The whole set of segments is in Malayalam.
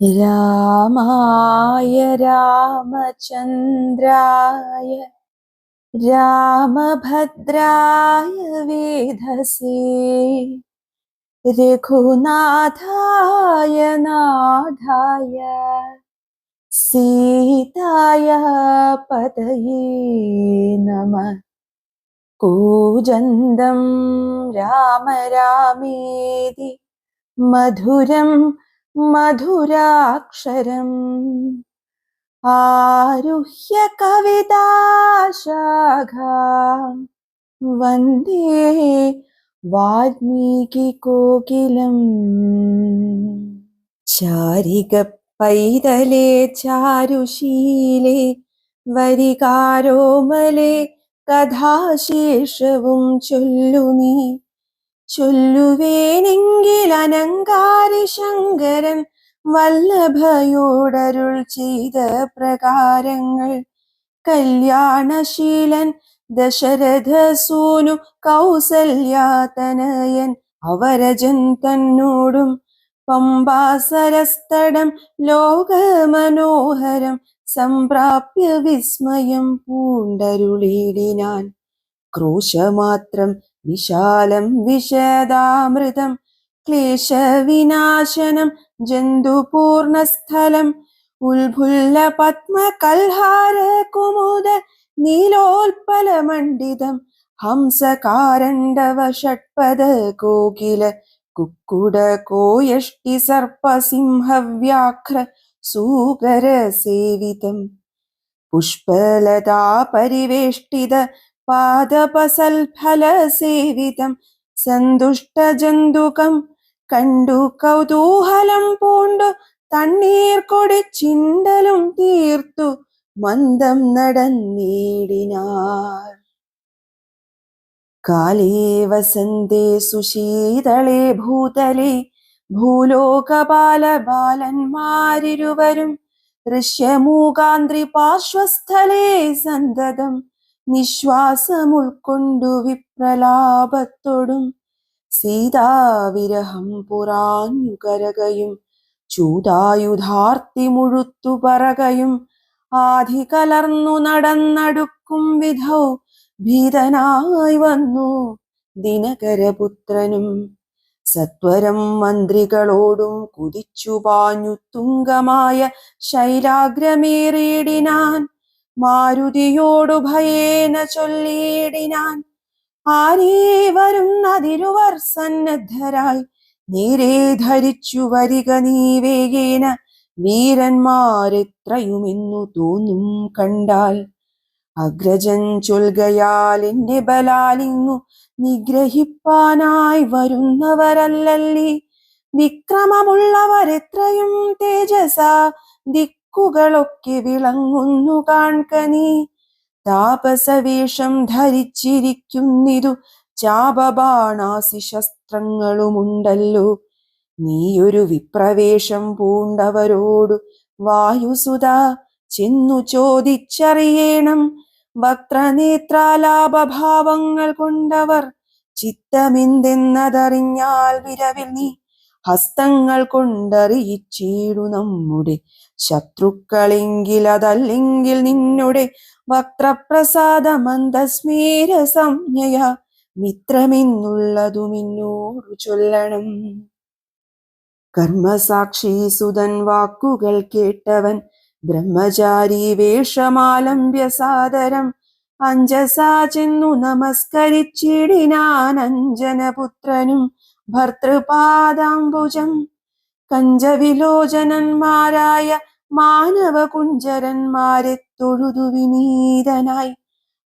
രാമായ രാമചന്ദ്രായ രാമഭദ്രായ വേധസേ രഘുനാഥായ നാഥായ സീതായ പതയേ നമ. കൂജന്തം രാമ മധുരം മധുരാക്ഷരം. ആരുഹ്യ കവിതാശാഖ. വന്ദേ വാൽമീകി കോകിലം. ചാരിക പൈതലേ ചാരുശീലേ. വരികാരോമലേ കഥാശേഷവും ചൊല്ലു നീ ചൊല്ലുവേനെങ്കിൽ അനങ്കാരി ശങ്കരൻ വല്ലഭയോടരുൾ ചെയ്ത പ്രകാരങ്ങൾ. കല്യാണശീലൻ ദശരഥ സൂനു കൗസല്യാതനയൻ അവരജൻ തന്നോടും പമ്പാസരസ്തടം ലോകമനോഹരം സംപ്രാപ്യ വിസ്മയം പൂണ്ടരുളിടിനാൻ ക്രൂശമാത്രം വിശാലം വിശദാമൃതം ക്ലേശവിനാശനം ജന്തുപൂർണസ്ഥലം ഉൽഭുല്ല പത്മകൽഹാര കുമുദ നീലോൽപലമണ്ഡിതം ഹംസകാരണ്ഡവ ഷട്പദ കോകില കുക്കുട കോയഷ്ടി സർപ്പസിംഹവ്യാഘ്ര സൂകര സേവിതം പുഷ്പലതാ പരിവേഷ്ടിത പാദപസൽഫല സേവിതം സന്തുഷ്ടജന്തുകം കണ്ടു കൗതൂഹലം പൂണ്ടു തണ്ണീർ കൊടി ചിണ്ടലും തീർത്തു മന്ദം നടന്നീടിനാർ കാലേ വസന്തേ സുശീതളേ ഭൂതലേ ഭൂലോകപാല ബാലന്മാരിരുവരും ഋഷ്യമൂകാന്ത്രി പാർശ്വസ്ഥലേ സന്തതം നിശ്വാസമുൾക്കൊണ്ടു വിപ്രലാപത്തോടും. സീതാവിരഹം പുറാഞ്ഞു കരകയും ചൂതായുധാർത്തി മുഴുത്തു പറകയും ആധി കലർന്നു നടന്നടുക്കും വിധൗ ഭീതനായി വന്നു ദിനകരപുത്രനും. സത്വരം മന്ത്രികളോടും കുതിച്ചു പാഞ്ഞു തുങ്കമായ ശൈലാഗ്രമേറിയിടിനാൻ മാരുതിയോടു ഭയേന ചൊല്ലിയിടിനാൻ ആരേ വരുന്നതിരുവർ സന്നദ്ധരായി നേരെ ധരിച്ചു വരിക നീ വേഗേന വീരന്മാരെത്രയുമെന്നു തോന്നും കണ്ടാൽ. അഗ്രജൻ ചൊൽകയാൽ എന്നെ ബലാലിങ്ങു. നിഗ്രഹിപ്പാനായി വരുന്നവരല്ലേ വിക്രമമുള്ളവരെത്രയും തേജസ. ദിക്കുകളൊക്കെ വിളങ്ങുന്നു കാൺകനി. താപസവേഷം ധരിച്ചിരിക്കുന്നിതു ചാപബാണാസി ശസ്ത്രങ്ങളുമുണ്ടല്ലോ നീയൊരു വിപ്രവേഷം പൂണ്ടവരോടു വായുസുത ചെന്നു ചോദിച്ചറിയണം. വക്രനേത്രാലാപഭാവങ്ങൾ കൊണ്ടവർ ചിത്തമെന്തെന്നതറിഞ്ഞാൽ വിരവിൽ നീ ഹസ്തങ്ങൾ കൊണ്ടറിയിച്ചിടു നമ്മുടെ ശത്രുക്കളെങ്കിൽ അതല്ലെങ്കിൽ നിന്നുടെ വക്രപ്രസാദമന്ദസ്മീര സംജ്ഞയ മിത്രമെന്നുള്ളതു മിന്നോടു ചൊല്ലണം. കർമ്മസാക്ഷി സുതൻ വാക്കുകൾ കേട്ടവൻ ബ്രഹ്മചാരി വേഷമാലംബ്യ സാദരം അഞ്ജസാ ചെന്നു നമസ്കരിച്ചിടിനാൻ അഞ്ജനപുത്രനും ഭർത്തൃപാദാംബുജം കഞ്ചവിലോചനന്മാരായ മാനവകുഞ്ചരന്മാരെ തൊഴുതു വിനീതനായി.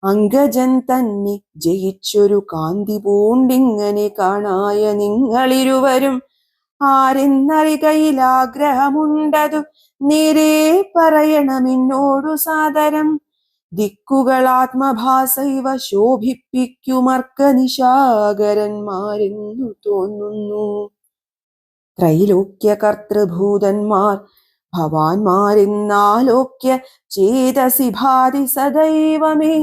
അങ്കജൻ തന്നെ ജയിച്ചൊരു കാന്തി പൂണ്ടിങ്ങനെ കാണായ നിങ്ങളിരുവരും ആരെന്നറികയിൽ ആഗ്രഹമുണ്ടതു നേരെ പറയണമെന്നോടു സാദരം. ദിക്കുകൾ ആത്മഭാസൈവ ശോഭിപ്പിക്കുമർക്ക നിശാകരന്മാരെന്നു തോന്നുന്നു. ത്രൈലോക്യ കർത്തൃഭൂതന്മാർ ഭവാന്മാരെന്നാലോക്യ ചേതസി ഭാതി സദൈവമേ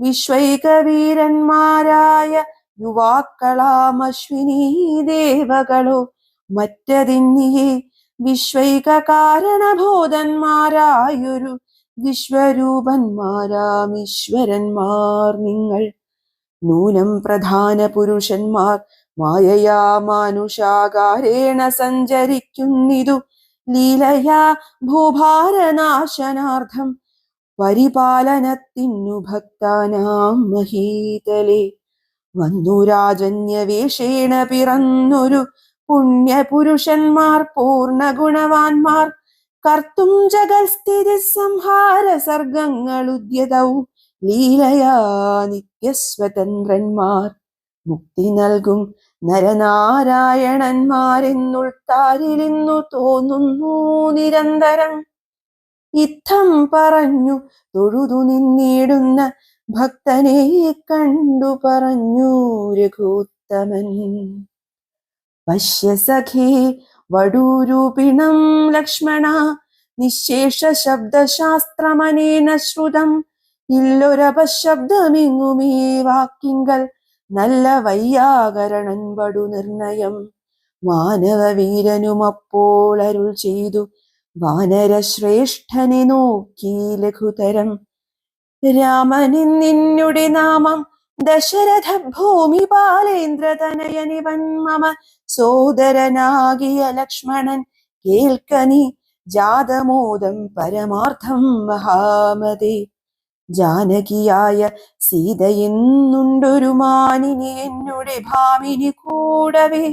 വിശ്വൈകവീരന്മാരായ യുവാക്കളാമശ്വിനീ ദേവകളോ മറ്റതിന്നിയെ വിശ്വൈക കാരണബോധന്മാരായൊരു വിശ്വരൂപന്മാരാം ഈശ്വരന്മാർ നിങ്ങൾ. നൂനം പ്രധാന പുരുഷന്മാർ മായയാ മാനുഷാകാരേണ സഞ്ചരിക്കുന്നിതു. ലീലയാ ഭൂഭാരനാശനാർത്ഥം പരിപാലനത്തിനു ഭക്താനാം മഹീതലേ. വന്നു രാജന്യവേഷേണ പിറന്നൊരു പുണ്യപുരുഷന്മാർ പൂർണ ഗുണവാന്മാർ കർത്തും ജഗൽസ്ഥിതി സംഹാര സർഗങ്ങൾ ഉദ്യതൗ ലീലയാ നിത്യസ്വതന്ത്രന്മാർ. മുക്തി നൽകും നരനാരായണന്മാരെന്നുൾത്താരിലിന്നു തോന്നുന്നു നിരന്തരം. ഇത്തം പറഞ്ഞു തൊഴുതു നിന്നിടുന്ന ഭക്തനെ കണ്ടു പറഞ്ഞു രഘുത്തമൻ. പശ്യ സഖേ വടൂരൂപിണം ലക്ഷ്മണ നിശേഷ ശബ്ദശാസ്ത്രമനേന ശ്രുതം. ഇല്ലൊരപശബ്ദമിങ്ങുമേ വാക്കിങ്കൽ നല്ല വയ്യാകരണൻ വടു നിർണയം. മാനവ വീരനുമപ്പോൾ അരുൾ ചെയ്തു വാനരശ്രേഷ്ഠനെ നോക്കി ലഘുതരം. രാമനിൻ നിന്നുടെ നാമം ദശരഥ ഭൂമി ബാലേന്ദ്രതനയനിവൻ മമ സോദരനാകിയ ലക്ഷ്മണൻ കേൾക്കനി ജാതമോദം പരമാർത്ഥം മഹാമതി. ജാനകിയായ സീതയെന്നുണ്ടൊരു മാനിനി എന്നുടെ ഭാമിനി കൂടവേ.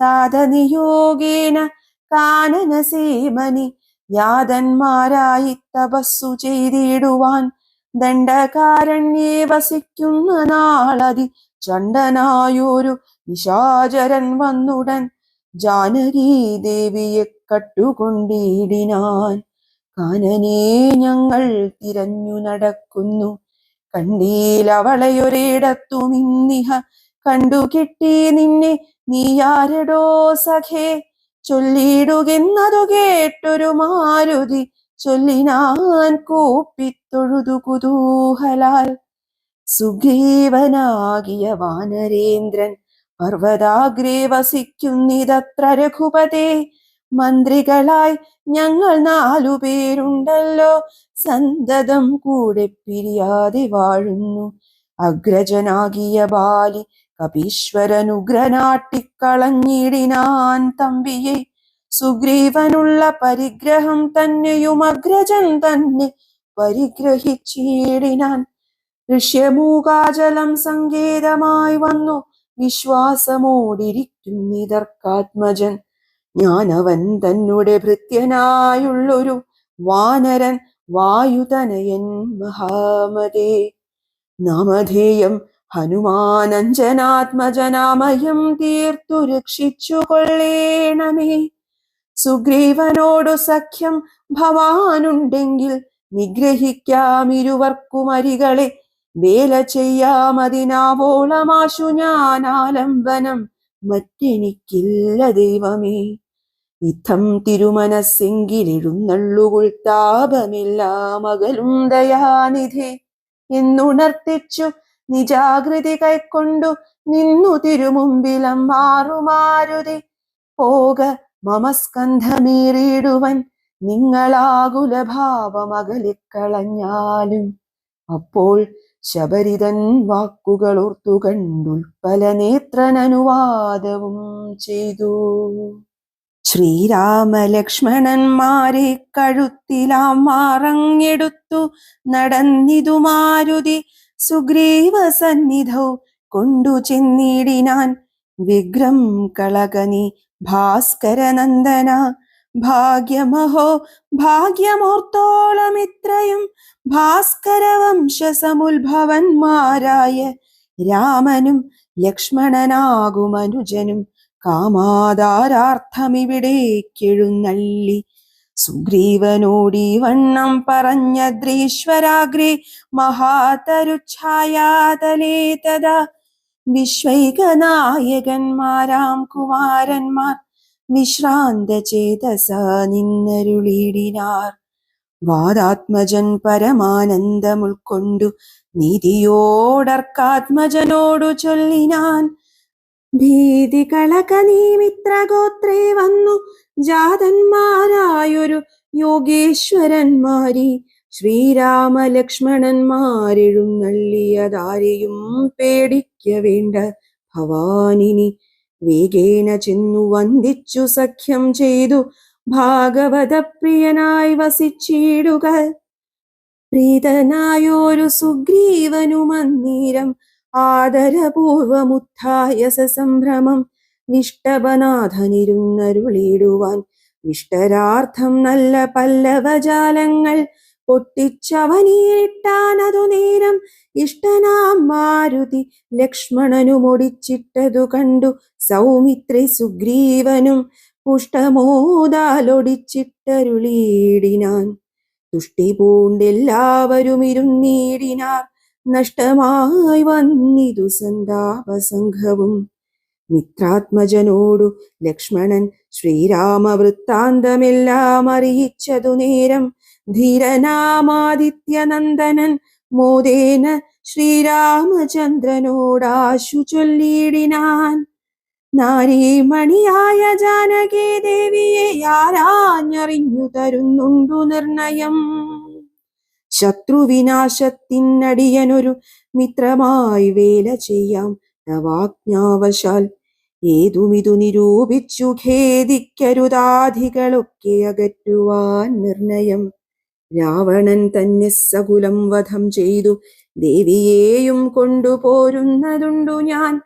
താതനിയോഗേന കാനനസേമനി യാതന്മാരായി തപസ്സു ചെയ്തിടുവാൻ ദണ്ഡകാരണ്യേ വസിക്കുന്ന നാളതി ചണ്ടനായൊരു നിശാചരൻ വന്നുടൻ ജാനകീ ദേവിയെ കട്ടുകൊണ്ടിടിനാൻ. കാനനെ ഞങ്ങൾ തിരഞ്ഞു നടക്കുന്നു. കണ്ടീലവളയൊരിടത്തുമിന്നിഹ കണ്ടു കിട്ടി നിന്നെ. നീയാരടോ സഖേ? ചൊല്ലിടുകെന്നതു കേട്ടൊരു മാരുതി ചൊല്ലിനാൻ കൂപ്പിത്തൊഴുതു കുതൂഹലാൽ. സുഗ്രീവനാകിയ വാനരേന്ദ്രൻ പർവതാഗ്രേ വസിക്കുന്നിതത്ര രഘുപതേ മന്ത്രികളായി ഞങ്ങൾ നാലു പേരുണ്ടല്ലോ. സന്തതം കൂടെ പിരിയാതെ വാഴുന്നു. അഗ്രജനാകിയ ബാലി കപീശ്വരനുഗ്രനാട്ടിക്കളഞ്ഞിടിനാൻ തമ്പിയെ. സുഗ്രീവനുള്ള പരിഗ്രഹം തന്നെയും അഗ്രജൻ തന്നെ പരിഗ്രഹിച്ചിടിനാൻ. ഋഷ്യമൂകാചലം സങ്കേതമായി വന്നു. വിശ്വാസമോടിരിക്കുന്നിതർക്കാത്മജൻ. ഞാനവൻ തന്നെ ഭൃത്യനായുള്ളൊരു വാനരൻ വായുതനയൻ മഹാമതേ. നാമധേയം ഹനുമാനഞ്ജനാത്മജനാമയം തീർത്തു രക്ഷിച്ചു കൊള്ളേണമേ. സുഗ്രീവനോടു സഖ്യം ഭവാനുണ്ടെങ്കിൽ നിഗ്രഹിക്കാമിരുവർക്കുമരികളെ വേല ചെയ്യാമതിനാവോളമാശു ഞാൻ ആലംബനം മറ്റെനിക്കില്ല ദൈവമേ. ഇത്തം തിരുമനസ്സെങ്കിലെഴുന്നള്ളുകുൾ താപമില്ല മകളും ദയാനിധി എന്നുണർത്തിച്ചു നിജാകൃതി കൈക്കൊണ്ടു നിന്നു തിരുമുമ്പിലം മാറുമാരുതി. പോക മമസ്കന്ധമീറിയിടുവൻ നിങ്ങളാകുലഭാവമകലിക്കളഞ്ഞാലും അപ്പോൾ ശബരിതൻ വാക്കുകൾ ഓർത്തു കണ്ടുൽപ്പല നേത്രനനുവാദവും ചെയ്തു. ശ്രീരാമലക്ഷ്മണന്മാരെ കഴുത്തിലാം മാറങ്ങെടുത്തു നടന്നിതു മാരുതി സുഗ്രീവ സന്നിധൗ കൊണ്ടു ചെന്നിടിനാൻ വിഗ്രം കളകനി ഭാസ്കരനന്ദന. ഭാഗ്യമഹോ ഭാഗ്യമോർത്തോളം ഇത്രയും ഭാസ്കര വംശസമുത്ഭവന്മാരായ രാമനും ലക്ഷ്മണനാകുമനുജനും കാമാതാരാർത്ഥമിവിടേക്കെഴുന്നള്ളി സുഗ്രീവനോടി വണ്ണം പറഞ്ഞ ദ്രീശ്വരാഗ്രേ മഹാതരുഛായാതലേ തഥാ. വിശ്വൈകനായകന്മാരാം കുമാരന്മാർ വിശ്രാന്ത ചേതസ നിന്നരുളിടിനാർ വാദാത്മജൻ പരമാനന്ദമുൾക്കൊണ്ടു നീതിയോടർക്കാത്മജനോടു ചൊല്ലിനാൻ ഭീതി കളക നീ മിത്രഗോത്രേ വന്നു. ജാതന്മാരായൊരു യോഗേശ്വരന്മാരി. ശ്രീരാമ ലക്ഷ്മണന്മാരെഴുന്നള്ളിയതാരെയും പേടിക്ക വേണ്ട ഭവാനിനി വേഗേന ചെന്നു വന്ദിച്ചു സഖ്യം ചെയ്തു. ഭാഗവത പ്രിയനായി വസിച്ചിടുക. പ്രീതനായൊരു സുഗ്രീവനുമന്നീരം ആദരപൂർവമുത്ഥായ സസംഭ്രമം നിഷ്ടപനാഥനിരുന്നരുളിയിടുവാൻ ഇഷ്ടരാർത്ഥം നല്ല പല്ലവജാലങ്ങൾ പൊട്ടിച്ചവനീട്ടാനതു നേരം ഇഷ്ടനാം മാരുതി ലക്ഷ്മണനുമൊടിച്ചിട്ടതു കണ്ടു സൗമിത്രി സുഗ്രീവനും പുഷ്ടമോദാലൊടിച്ചിട്ടരുളിയിടിനാൻ തുഷ്ടി പൂണ്ടെല്ലാവരും ഇരുന്നീടിനാർ നഷ്ടമായി വന്നിതു സന്താപസംഘവും. മിത്രാത്മജനോടു ലക്ഷ്മണൻ ശ്രീരാമ വൃത്താന്തമെല്ലാം അറിയിച്ചതു നേരം ധീരനാമാദിത്യനന്ദനൻ മോദേന ശ്രീരാമചന്ദ്രനോടാശു ചൊല്ലിയിടിനാൻ. നാരീമണിയായ ജാനകി ദേവിയെ ആരാഞ്ഞറിഞ്ഞു തരുന്നുണ്ടു നിർണയം. ശത്രുവിനാശത്തിനടിയനൊരു മിത്രമായി വേല ചെയ്യാം നവാജ്ഞാവശാൽ. ഏതുമിതു നിരൂപിച്ചു ഖേദിക്കരുതാധികളൊക്കെ അകറ്റുവാൻ നിർണയം. രാവണൻ തന്നെ സകുലം വധം ചെയ്തു. ദേവിയെയും കൊണ്ടുപോരുന്നതുണ്ടു ഞാൻ.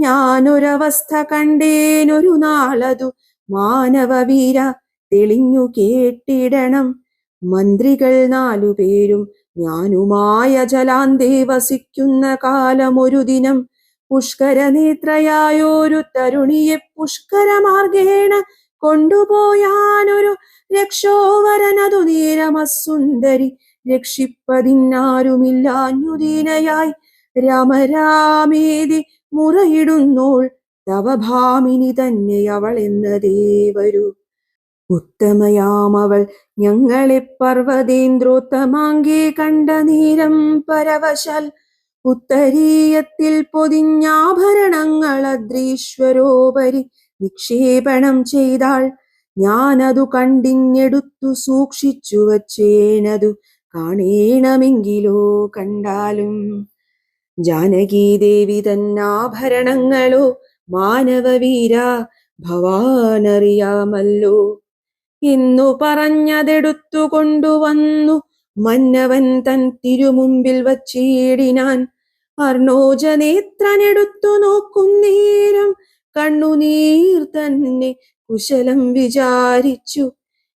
ഞാനൊരവസ്ഥ കണ്ടേനൊരു നാളതു മാനവവീര തെളിഞ്ഞു കേട്ടിടണം. മന്ത്രികൾ നാലുപേരും ഞാനുമായ ജലാന്തേ വസിക്കുന്ന കാലമൊരു ദിനം. പുഷ്കരനേത്രയായൊരു തരുണിയെ പുഷ്കരമാർഗേണ കൊണ്ടുപോയാനൊരു രക്ഷോവരനതു നേരമസുന്ദരി രക്ഷിപ്പതിന്നാരുമില്ലാഞ്ഞുദീനയായി. രാമരാമേതി മുറയിടുന്നോൾ തവഭാമിനി തന്നെ അവൾ എന്നതേവരു ഉത്തമയാമവൾ ഞങ്ങളെ പർവതേന്ദ്രോത്തമാങ്കേ കണ്ട നേരം പരവശാൽ ഉത്തരീയത്തിൽ പൊതിഞ്ഞാഭരണങ്ങൾ അദ്രീശ്വരോപരി നിക്ഷേപണം ചെയ്താൾ. ഞാനതു കണ്ടിഞ്ഞെടുത്തു സൂക്ഷിച്ചു വച്ചേനതു. കാണേണമെങ്കിലോ കണ്ടാലും ജാനകീദേവി തന്നാഭരണങ്ങളോ മാനവവീര ഭവാനറിയാമല്ലോ. ഇന്നു പറഞ്ഞതെടുത്തു കൊണ്ടുവന്നു മന്നവൻ തൻ തിരുമുമ്പിൽ വച്ചിടിനാൻ. അർണോജനേത്രനെടുത്തു നോക്കുന്നേരം കണ്ണുനീർ തന്നെ കുശലം വിചാരിച്ചു.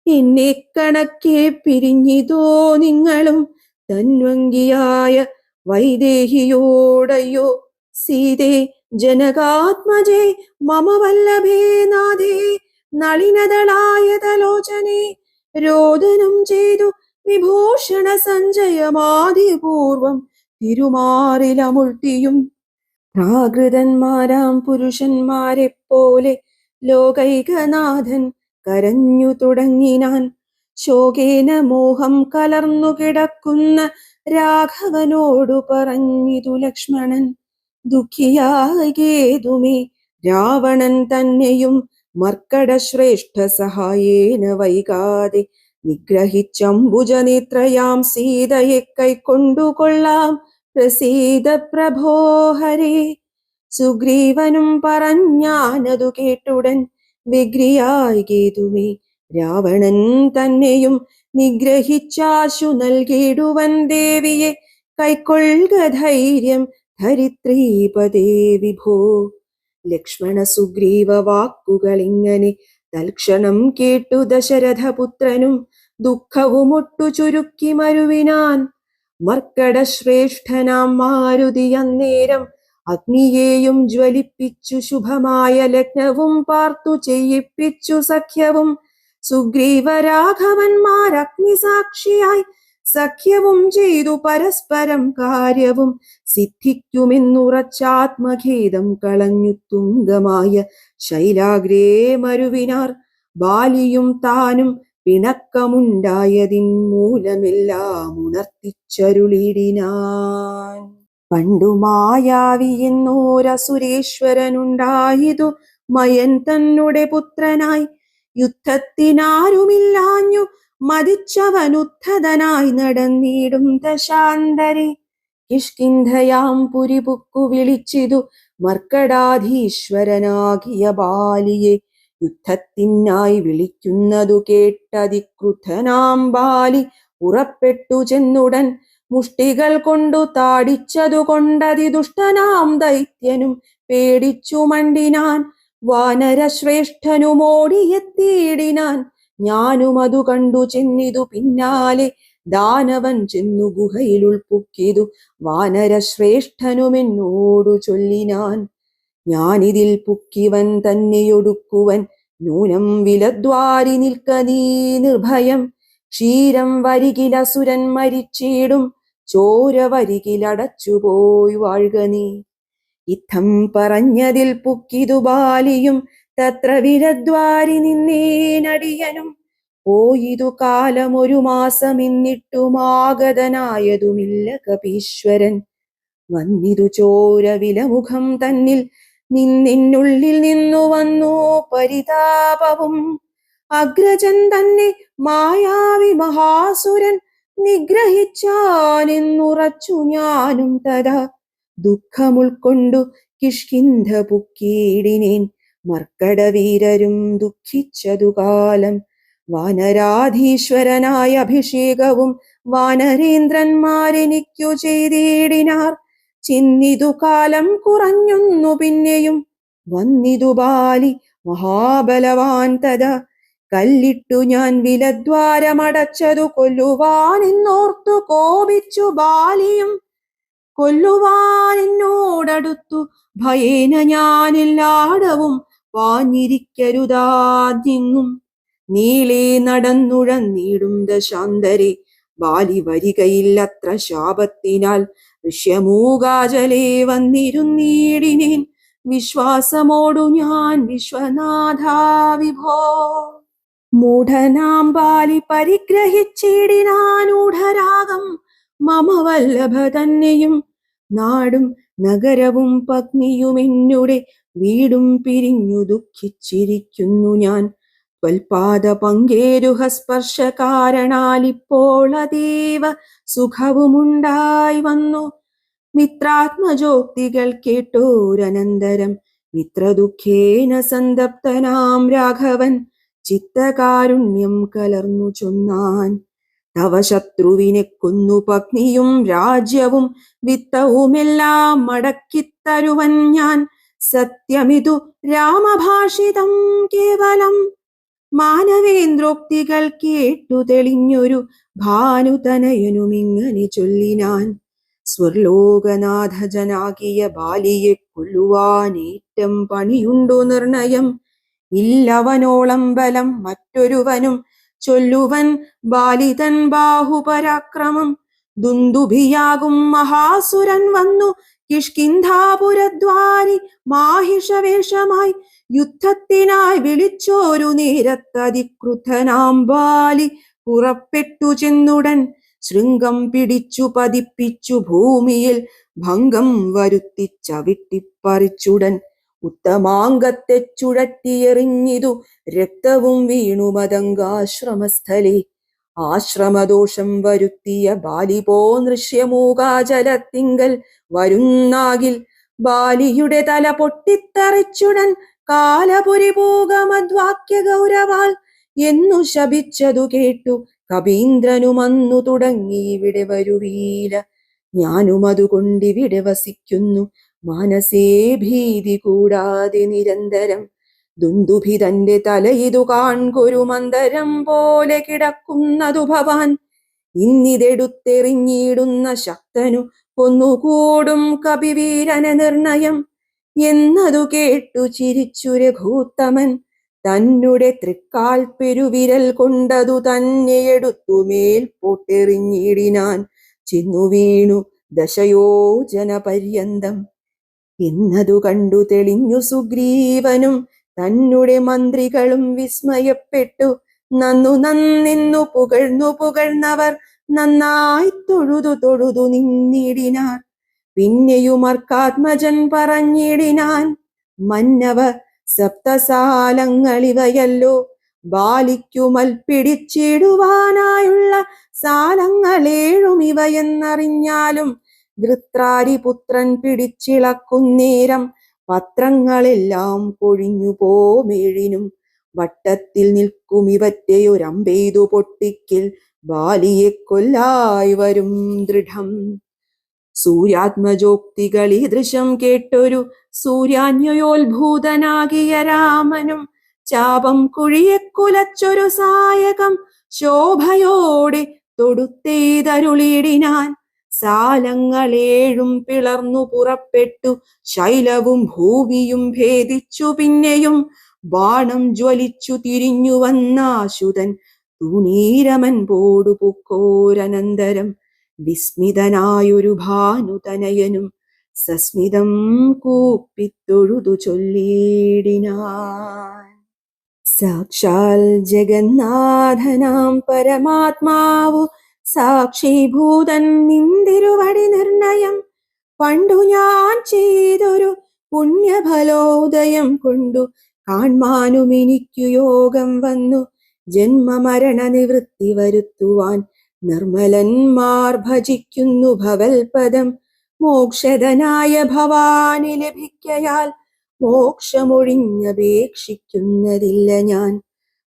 എന്നെ കണക്കെ പിരിഞ്ഞിതോ നിങ്ങളും തന്വങ്കിയായ വൈദേഹിയോടയോ സീതേ ജനകാത്മജേ മമ വല്ലഭേ നാഥേ നളിനദളായതലോചനെ രോദനം ചെയ്തു വിഭൂഷണ സഞ്ജയമാതിപൂർവം തിരുമാറിലമുൾട്ടിയും പ്രാകൃതന്മാരാം പുരുഷന്മാരെ പോലെ ലോകൈകനാഥൻ കരഞ്ഞു തുടങ്ങിനാൻ. ശോകേന മോഹം കലർന്നു കിടക്കുന്ന രാഘവനോടു പറഞ്ഞിതു ലക്ഷ്മണൻ ദുഃഖിയാകേതുമേ രാവണൻ തന്നെയും മർക്കടശ്രേഷ്ഠ സഹായേന വൈകാതെ നിഗ്രഹിച്ചംബുജനേത്രയാം സീതയെ കൈക്കൊണ്ടുകൊള്ളാം പ്രസീത പ്രഭോഹരേ. സുഗ്രീവനും പറഞ്ഞാനതു കേട്ടുടൻ വിഗ്രിയായി കേതുമേ രാവണൻ തന്നെയും നിഗ്രഹിച്ചാശു നൽകിടുവൻ ദേവിയെ. കൈക്കൊള്ളുക ധൈര്യം ധരിത്രീപദേ വിഭോ ലക്ഷ്മണ സുഗ്രീവ വാക്കുകൾ ഇങ്ങനെ തൽക്ഷണം കേട്ടു ദശരഥപുത്രനും ദുഃഖവുമൊട്ടു ചുരുക്കി മരുവിനാൻ. മർക്കട ശ്രേഷ്ഠനാം മാരുതി അന്നേരം അഗ്നിയേയും ജ്വലിപ്പിച്ചു ശുഭമായ ലഗ്നവും പാർത്തു ചെയ്യിപ്പിച്ചു സഖ്യവും സുഗ്രീവരാഘവന്മാർ അഗ്നിസാക്ഷിയായി സഖ്യവും ചെയ്തു പരസ്പരം കാര്യവും. സിദ്ധിക്കുമെന്നുറച്ചാത്മഖേദം കളഞ്ഞു തുങ്കമായ ശൈലാഗ്രേ മരുവിനാർ. ബാലിയും താനും പിണക്കമുണ്ടായതിൻ മൂലമെല്ലാം ഉണർത്തിച്ചരുളിടിനാൻ പണ്ടു മായാവി എന്നോരസുരേശ്വരനുണ്ടായതു മയൻ തന്നുടെ പുത്രനായി യുദ്ധത്തിനാരുമില്ലാഞ്ഞു മതിച്ചവനുദ്ധതനായി നടന്നിടും ദശാന്തരി. കിഷ്കിന്ധയാം പുരിപുക്കു വിളിച്ചിതു മർക്കടാധീശ്വരനാകിയ ബാലിയെ. യുദ്ധത്തിനായി വിളിക്കുന്നതു കേട്ടതിക്രുദ്ധനാം ബാലി ഉറപ്പെട്ടു ചെന്നുടൻ മുഷ്ടികൾ കൊണ്ടു താടിച്ചതു കൊണ്ടതി ദുഷ്ടനാം ദൈത്യനും പേടിച്ചു മണ്ടിനാൻ വാനരശ്രേഷ്ഠനുമോടിയെത്തിയിടിനാൻ ഞാനും അതു കണ്ടു ചെന്നിതു പിന്നാലെ ദാനവൻ ചെന്നു ഗുഹയിൽ ഉൾപ്പുക്കിതു വാനരശ്രേഷ്ഠനുമെന്നോടു ചൊല്ലിനാൻ. ഞാനിതിൽ പുക്കിവൻ തന്നെയൊടുക്കുവൻ നൂനം വിലദ്വാരി നിൽക്ക നീ നിർഭയം. ക്ഷീരം വരികിലസുരൻ മരിച്ചിടും ചോര വരികിലടച്ചുപോയി വാഴ്ക നീ. ഇത്തം പറഞ്ഞതിൽ പുക്കിതു ബാലിയും തത്ര വിരദ്വാരി നിന്നേനടിയനും. പോയിതു കാലം ഒരു മാസം എന്നിട്ടുമാഗതനായതുമില്ല കപീശ്വരൻ. വന്നിതു ചോര വിലമുഖം തന്നിൽ നിന്നിനുള്ളിൽ നിന്നു വന്നു പരിതാപവും. അഗ്രജൻ തന്നെ മായാവി മഹാസുരൻ നിഗ്രഹിച്ചാനെന്നുറച്ചു ഞാനും തഥാ ദുഃഖമുൾക്കൊണ്ടു കിഷ്കിന്ധ പുക്കീടിനേൻ മർക്കടവീരരും ദുഃഖിച്ചതുകാലം. വാനരാധീശ്വരനായ അഭിഷേകവും വാനരേന്ദ്രന്മാരെനിക്കു ചെയ്തിടിനാർ. ചിന്നിതു കാലം കുറഞ്ഞുന്നു പിന്നെയും വന്നിതു ബാലി മഹാബലവാൻ തത കല്ലിട്ടു ഞാൻ വിലദ്വാരമടച്ചതു കൊല്ലുവാനെന്നോർത്തു കോപിച്ചു ബാലിയും കൊല്ലുവാനെന്നോടടുത്തു ഭയേന ഞാനില്ലാടവും വാഞ്ഞിരിക്കരുതാതിങ്ങും നീളെ നടന്നുഴന്നീടും ദശാന്തരെ. ബാലി വരികയില്ലത്ര ശാപത്തിനാൽ ഋഷ്യമൂകാചലേ വന്നിരുന്നീടിനേൻ. വിശ്വാസമോടു ഞാൻ വിശ്വനാഥ വിഭോ. മൂഢനാം ബാലി പരിഗ്രഹിച്ചിടിനാനൂഢരാഗം. മമ വല്ലഭ തന്നെയും നാടും നഗരവും പത്നിയും എന്നുടെ വീടും പിരിഞ്ഞു ദുഃഖിച്ചിരിക്കുന്നു ഞാൻ. ത്വൽപാദ പങ്കേരുഹ സ്പർശ കാരണാലിപ്പോൾ അതീവ സുഖവുമുണ്ടായി വന്നു. മിത്രാത്മജോക്തികൾ കേട്ടോരനന്തരം മിത്രദുഃഖേന സന്തപ്തനാം രാഘവൻ ചിത്തകാരുണ്യം കലർന്നു ചൊന്നാൻ. തവ ശത്രുവിനെ കൊന്നു പത്നിയും രാജ്യവും വിത്തവുമെല്ലാം മടക്കിത്തരുവൻ ഞാൻ. സത്യമിതു രാമഭാഷിതം കേവലം. മാനവേന്ദ്രോക്തികൾ കേട്ടു തെളിഞ്ഞൊരു ഭാനുതനയനുമിങ്ങനെ ചൊല്ലിനാൻ. സ്വർലോകനാഥജനാകിയ ബാലിയെ കൊല്ലുവാനേറ്റം പണിയുണ്ടു നിർണയം. ഇല്ലവനോളം ബലം മറ്റൊരുവനും ചൊല്ലുവൻ ബാലിതൻ ബാഹുപരാക്രമം. ദുന്ദുഭിയാകും മഹാസുരൻ വന്നു. കിഷ്കിന്ധാപുരദ്വാരി മാഹിഷവേഷമായി. യുദ്ധത്തിനായി വിളിച്ചോരു നേരത്തതിക്രുദ്ധനാം ബാലി പുറപ്പെട്ടു ചെന്നുടൻ. ശൃംഗം പിടിച്ചു പതിപ്പിച്ചു ഭൂമിയിൽ. ഭംഗം വരുത്തി ചവിട്ടിപ്പറിച്ചുടൻ. ഉത്തമാംഗത്തെ ചുഴറ്റിയെറിഞ്ഞിതു രക്തവും വീണു മതങ്കാശ്രമസ്ഥലേ ആശ്രമദോഷം വരുത്തിയ ബാലിപോ നൃശ്യമൂകാചലത്തിങ്കൽ വരുന്നാകിൽ ബാലിയുടെ തല പൊട്ടിത്തറിച്ചുടൻ കാലപുരി പോകമദ്വാക്യ ഗൗരവാൽ എന്നു ശപിച്ചതു കേട്ടു കപീന്ദ്രനുമന്നു തുടങ്ങി ഇവിടെ വരുവീല. ഞാനും അതുകൊണ്ടിവിടെ വസിക്കുന്നു. മാനസേ ഭീതി കൂടാതെ നിരന്തരം. ദുന്ദുഭി തന്റെ തലയിതു കാൺകൊരു മന്ദരം പോലെ കിടക്കുന്നതു ഭവാൻ. ഇന്നിതെടുത്തെറിഞ്ഞിടുന്ന ശക്തനു കൊന്നുകൂടും കപിവീരന നിർണയം. എന്നതു കേട്ടു ചിരിച്ചു രഘൂത്തമൻ. തന്നെ തൃക്കാൽ പെരുവിരൽ കൊണ്ടതു തന്നെ എടുത്തു മേൽ പൊട്ടെറിഞ്ഞിടിനാൻ. ചിന്നു വീണു ദശയോജന പര്യന്തം എന്നതു കണ്ടു തെളിഞ്ഞു സുഗ്രീവനും തന്നെ മന്ത്രികളും വിസ്മയപ്പെട്ടു. നന്നു നന്നിന്നു പുകഴ്ന്നു പുകഴ്ന്നവർ നന്നായി തൊഴുതു തൊഴുതു നിന്നിടിനാർ പിന്നെയും അർക്കാത്മജൻ പറഞ്ഞിടിനാൻ. മന്നവ സപ്തസാലങ്ങളിവയല്ലോ. ബാലിക്കുമൽപ്പിടിച്ചിടുവാനായുള്ള സാലങ്ങളേഴും ഇവയെന്നറിഞ്ഞാലും വൃത്രാരിപുത്രൻ പിടിച്ചിളക്കുന്നേരം പത്രങ്ങളെല്ലാം കൊഴിഞ്ഞു പോമേഴിനും വട്ടത്തിൽ നിൽക്കും ഇവറ്റയൊരമ്പെയ്തു പൊട്ടിക്കിൽ ബാലിയെ കൊല്ലായി വരും ദൃഢം. സൂര്യാത്മജോക്തികൾ ഈ ദൃശ്യം കേട്ടൊരു സൂര്യാന്യോത്ഭൂതനാകിയ രാമനും ചാപം കുഴിയെ കുലച്ചൊരു സായകം ശോഭയോടെ തൊടുത്തേതരുളിടിനാൻ സാലങ്ങളേഴും പിളർന്നു പുറപ്പെട്ടു. ശൈലവും ഭൂമിയും ഭേദിച്ചു പിന്നെയും ബാണം ജ്വലിച്ചു തിരിഞ്ഞു വന്നാശുതൻ തുണീരമൻ പോടു പൊക്കോരനന്തരം. വിസ്മിതനായൊരു ഭാനുതനയനും സസ്മിതം കൂപ്പിത്തൊഴുതു ചൊല്ലിയിടിനാൻ. സാക്ഷാൽ ജഗന്നാഥനാം പരമാത്മാവു സാക്ഷീഭൂതൻ നിന്തിരുവടി നിർണയം. പണ്ടു ഞാൻ ചെയ്തൊരു പുണ്യഫലോദയം കൊണ്ടു കാൺമാനും എനിക്കു യോഗം വന്നു. ജന്മമരണ നിവൃത്തി വരുത്തുവാൻ നിർമ്മലന്മാർ ഭജിക്കുന്നു ഭവൽപദം. മോക്ഷതനായ ഭവാനി ലഭിക്കയാൽ മോക്ഷമൊഴിഞ്ഞപേക്ഷിക്കുന്നതില്ല ഞാൻ.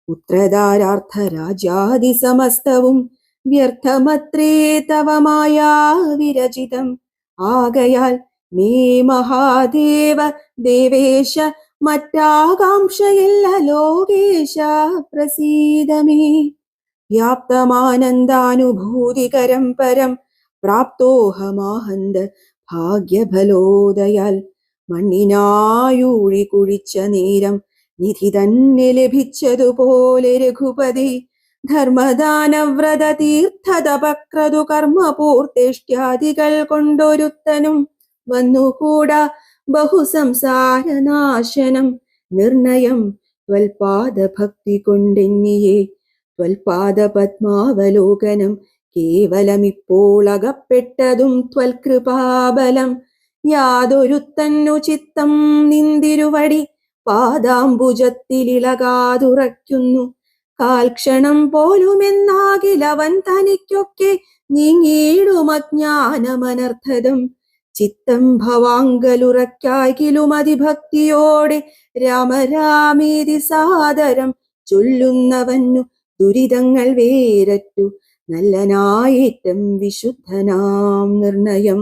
പുത്രധാരാർത്ഥ രാജാതി സമസ്തവും വ്യർത്ഥമത്രേ തവമായ വിരചിതം. ആകയാൽ മേ മഹാദേവ ദേവേശ മറ്റാകാംക്ഷയില്ല ലോകേശ പ്രസീതമേ. വ്യാപ്തമാനന്ദാനുഭൂതികരം പരം പ്രാപ്തോഹമാഹന്ത ഭാഗ്യഫലോദയാൽ മണ്ണിനായൂഴി കുഴിച്ച നേരം നിധി തന്നെ ലഭിച്ചതുപോലെ രഘുപതി. ധർമ്മദാനവ്രത തീർത്ഥതപക്രതു കർമ്മപൂർത്തിഷ്ട്യാദികൾ കൊണ്ടൊരുത്തനും വന്നുകൂടാ ബഹുസംസാരനാശനം നിർണയം ത്വൽപാദഭക്തി കൊണ്ടെന്നിയെ ത്വൽപാദപത്മാവലോകനം കേവലമിപ്പോൾ അകപ്പെട്ടതും ത്വൽകൃപാബലം. യാതൊരുത്തന്നു ചിത്തം നിന്തിരുവടി പാദാംബുജത്തിലിളകാതുറയ്ക്കുന്നു. കാൽക്ഷണം പോലുമെന്നാകിലവൻ തനിക്കൊക്കെ നീങ്ങിയിടും അജ്ഞാനമനർത്ഥതും ചിത്തം ഭവാങ്കലുറക്കാകിലും അതിഭക്തിയോടെ രാമരാമീതി സാദരം ചൊല്ലുന്നവന്നു ദുരിതങ്ങൾ വേരറ്റു. നല്ലനായേറ്റം വിശുദ്ധനാം നിർണയം.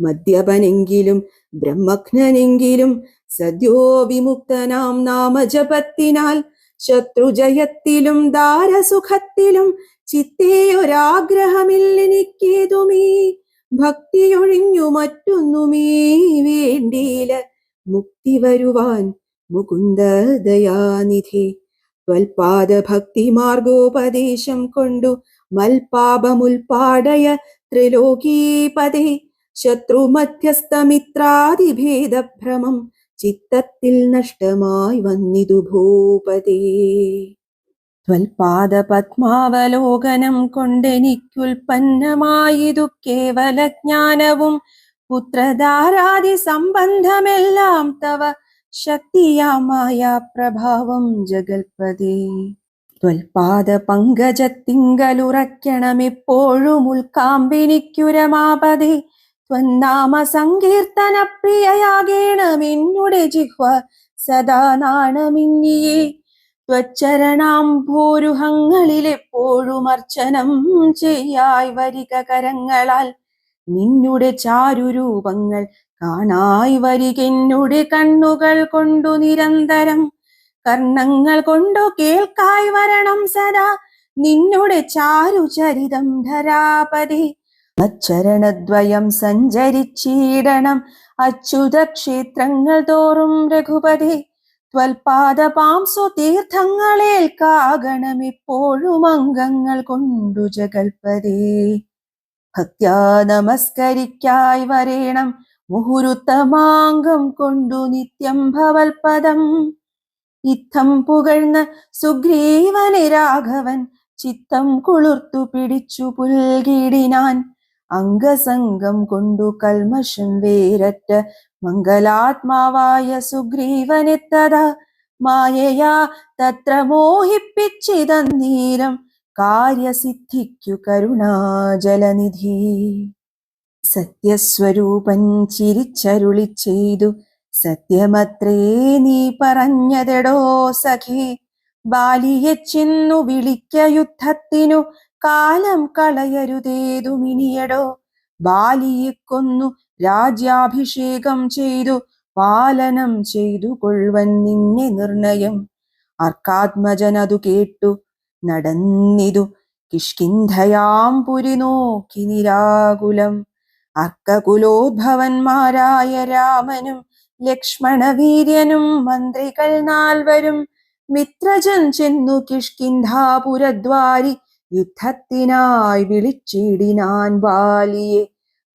മദ്യപനെങ്കിലും ബ്രഹ്മജ്ഞനെങ്കിലും സദ്യോ വിമുക്തനാം നാമജപത്തിനാൽ ശത്രുജയത്തിലും ദാരസുഖത്തിലും ചിത്തേയൊരാഗ്രഹമില്ലെനിക്കേതുമേ? ഭക്തിയൊഴിഞ്ഞു മറ്റൊന്നുമേ വേണ്ടിയില്ല. മുക്തി വരുവാൻ മുകുന്ദ ദയാനിധി ത്വൽപാദ ഭക്തി മാർഗോപദേശം കൊണ്ടു മൽപാപമുൽപാടയ ത്രിലോകീപതേ. ശത്രുമധ്യസ്ഥമിത്രാദിഭേദഭ്രമം ചിത്തത്തിൽ നഷ്ടമായി വന്നിതു ഭൂപതേ. ത്വൽപാദപത്മാവലോകനം കൊണ്ടെനിക്കുൽപ്പന്നമായിതു കേവല ജ്ഞാനവും പുത്രധാരാദി സംബന്ധമെല്ലാം തവ ശക്തിയാമായ പ്രഭാവം ജഗൽപതേ. ത്വൽപാദ പങ്കജത്തിങ്കലുറയ്ക്കണമെപ്പോഴും ഉൽക്കാമ്പിനിക്കുരമാപതേ ത്വന്നാമ സങ്കീർത്തന പ്രിയയാകേണമെന്നുടെ ജിഹ്വ സദാ നാണമിന്നിയേ. ത്വച്ചരണാംഭോരുഹങ്ങളിലെപ്പോഴും അർച്ചനം ചെയ്യായി വരിക കരങ്ങളാൽ. നിന്നുടെ ചാരുരൂപങ്ങൾ കാണായി വരികെന്നുടെ കണ്ണുകൾ കൊണ്ടു നിരന്തരം. കർണങ്ങൾ കൊണ്ടു കേൾക്കായി വരണം സദാ. നിന്നുടെ ചാരുചരിതം ധരാപതി. അച്ചരണദ്വയം സഞ്ചരിച്ചീടണം. അച്യുത ക്ഷേത്രങ്ങൾ തോറും രഘുപതി ത്വൽപാദപാംസു തീർത്ഥങ്ങളേൽക്കാകണമെപ്പോഴും അംഗങ്ങൾ കൊണ്ടു ജഗൽപതേ. ഭക്യാ നമസ്കരിക്കായി വരേണം. മുഹുരുത്തമാംഗം കൊണ്ടു നിത്യം ഭവൽപദം. ഇത്തം പുകഴ്ന്ന സുഗ്രീവനെ രാഘവൻ ചിത്തം കുളിർത്തു പിടിച്ചു പുൽകിടിനാൻ. അംഗസംഗം കൊണ്ടു കൽമഷം വേരറ്റ മംഗലാത്മാവായ സുഗ്രീവനെത്തത. മായയാ തത്ര മോഹിപ്പിച്ചിതന്നീരം കാര്യസിദ്ധിക്കു കരുണാജലനിധി. സത്യസ്വരൂപൻ ചിരിച്ചരുളി ചെയ്തു സത്യമത്രേ നീ പറഞ്ഞതെടോ സഖി. ബാലിയെ ചെന്നു വിളിക്ക യുദ്ധത്തിനു കാലം കളയരുതേതു മിനിയടോ ബാലിയെ കൊന്നു രാജ്യാഭിഷേകം ചെയ്തു പാലനം ചെയ്തു കൊള്ളുവൻ നിന്നെ നിർണയം. അർക്കാത്മജനതു കേട്ടു നടന്നിതു. കിഷ്കിന്ധയാം പുരി നോക്കി നിരാകുലം. അർക്കകുലോദ്ഭവന്മാരായ രാമനും ലക്ഷ്മണവീര്യനും മന്ത്രികൾ നാൽവരും. മിത്രജൻ ചെന്നു കിഷ്കിന്ധാപുരദ്വാരി യുദ്ധത്തിനായി വിളിച്ചിടിനാൻ ബാലിയെ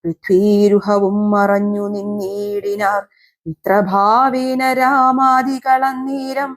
പൃഥ്വീരുഹവും മറഞ്ഞു നിന്നീടിനാർ. മിത്രഭാവേന രാമാദികളന്നീരം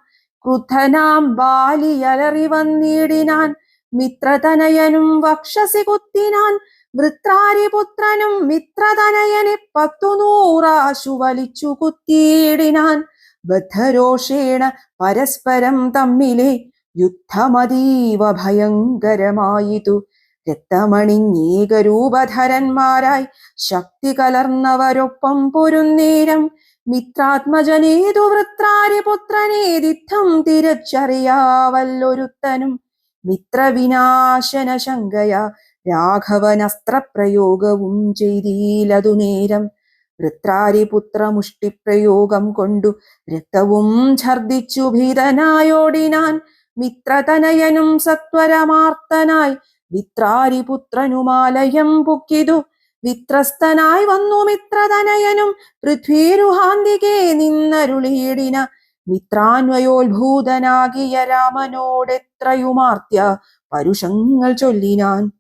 ക്രുദ്ധനാം ബാലിയലറി വന്നിടിനാൻ മിത്രതനയനും വക്ഷസി കുത്തിനാൻ വൃത്രാരിപുത്രനും മിത്രതനയനെ പത്തുനൂറാശു വലിച്ചു കുത്തിയിടിനാൻ ബദ്ധരോഷേണ പരസ്പരം തമ്മിലെ യുദ്ധമതീവ ഭയങ്കരമായിതു രക്തമണിഞ്ഞേകരൂപധരന്മാരായി ശക്തി കലർന്നവരൊപ്പം പൊരുന്നേരം മിത്രാത്മജനേതു വൃത്രാരിപുത്രനേതിത്ഥം തിരിച്ചറിയാവല്ലൊരുത്തനും മിത്രവിനാശന ശങ്കയ രാഘവനസ്ത്രപ്രയോഗവും ചെയ്തീലതു നേരം വൃത്രാരിപുത്രമുഷ്ടിപ്രയോഗം കൊണ്ടു രക്തവും ഛർദിച്ചു ഭീതനായോടിനാൻ മിത്രതനയനും സത്വരമാർത്തനായി വിത്രാരിപുത്രനുമാലയം പുക്കിതു. വിത്രസ്തനായി വന്നു മിത്രതനയനും പൃഥ്വീരുഹാന്തികെ നിന്നരുളിയിടിന. മിത്രാന്വയോത്ഭൂതനാകിയ രാമനോടെത്രയുമാർത്യ പരുഷങ്ങൾ ചൊല്ലിനാൻ.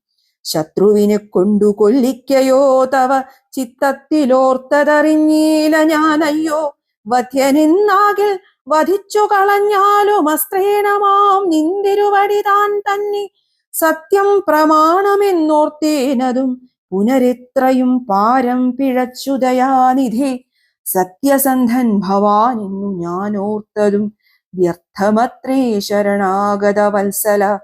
ശത്രുവിനെ കൊണ്ടു കൊല്ലിക്കയോ തവ ചിത്തത്തിലോർത്തതറിഞ്ഞീല ഞാനയ്യോ. വധ്യനെന്നാകിൽ വധിച്ചു കളഞ്ഞാലും അസ്ത്രേണമാം നിന്തിരുവടി താൻ തന്നെ. സത്യം പ്രമാണമെന്നോർത്തേനതും പുനരിത്രയും പാരം പിഴച്ചു ദയാനിധി. സത്യസന്ധൻ ഭവാനെന്നു ഞാൻ ഓർത്തതും വ്യർത്ഥമത്രേ ശരണാഗത വത്സല.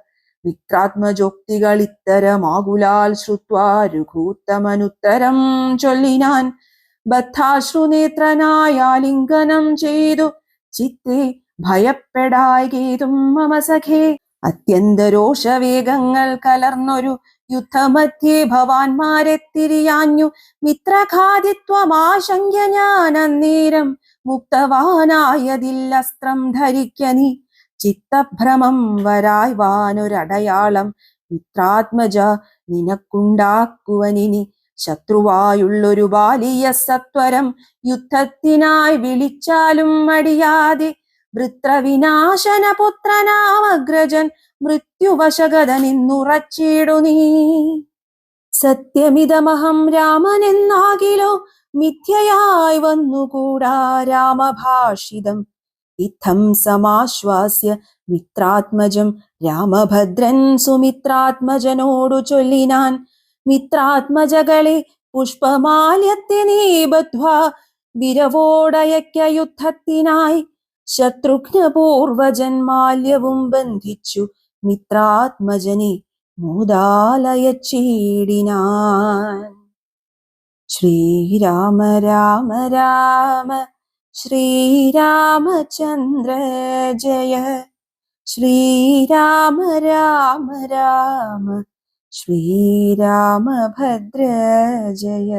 മിത്രാത്മജോക്തികൾ ഇത്തരമാകുലാൽ ശ്രുത്വാ രഘൂത്തമനുത്തരം ചൊല്ലിനാൻ. ബദ്ധാശ്രുനേത്രനായ ലിംഗനം ചെയ്തു ചിത്തെ ഭയപ്പെടായകേതും മമ സഖേ. അത്യന്തരോഷവേഗങ്ങൾ കലർന്നൊരു യുദ്ധമധ്യേ ഭവാന്മാരെ തിരിയാഞ്ഞു മിത്രഘാതിത്വമാശങ്ക ഞാൻ അന്നേരം മുക്തവാനായതിൽ അസ്ത്രം ധരിക്കനി ചിത്തഭ്രമം വരായ്വാനൊരടയാളം മിത്രാത്മജ നിനക്കുണ്ടാക്കുവനിനി. ശത്രുവായുള്ളൊരു ബാലിയ സത്വരം യുദ്ധത്തിനായി വിളിച്ചാലും മടിയാതെ. വൃത്രവിനാശന പുത്രനാമഗ്രജൻ മൃത്യുവശകത നിന്നുറച്ചിടു നീ. സത്യമിതമഹം രാമനെന്നാകിലോ മിഥ്യയായി വന്നുകൂടാ രാമഭാഷിതം. ഇത്തം സമാശ്വാസ്യ മിത്രാത്മജം രാമഭദ്രൻ സുമിത്രാത്മജനോടു ചൊല്ലിനാൻ മിത്രാത്മജകളെ പുഷ്പമാല്യത്തിനീ ബദ്ധ്വാ. വിരവോടയക്ക യുദ്ധത്തിനായി ശത്രുഘ്ന പൂർവജന്മാല്യവും ബന്ധിച്ചു മിത്രാത്മജനെ മൂതാലയച്ചീടിനാൻ. ശ്രീരാമ രാമ രാമ ശ്രീരാമചന്ദ്ര ജയ. ശ്രീരാമ രാമ രാമ ശ്രീരാമഭദ്ര ജയ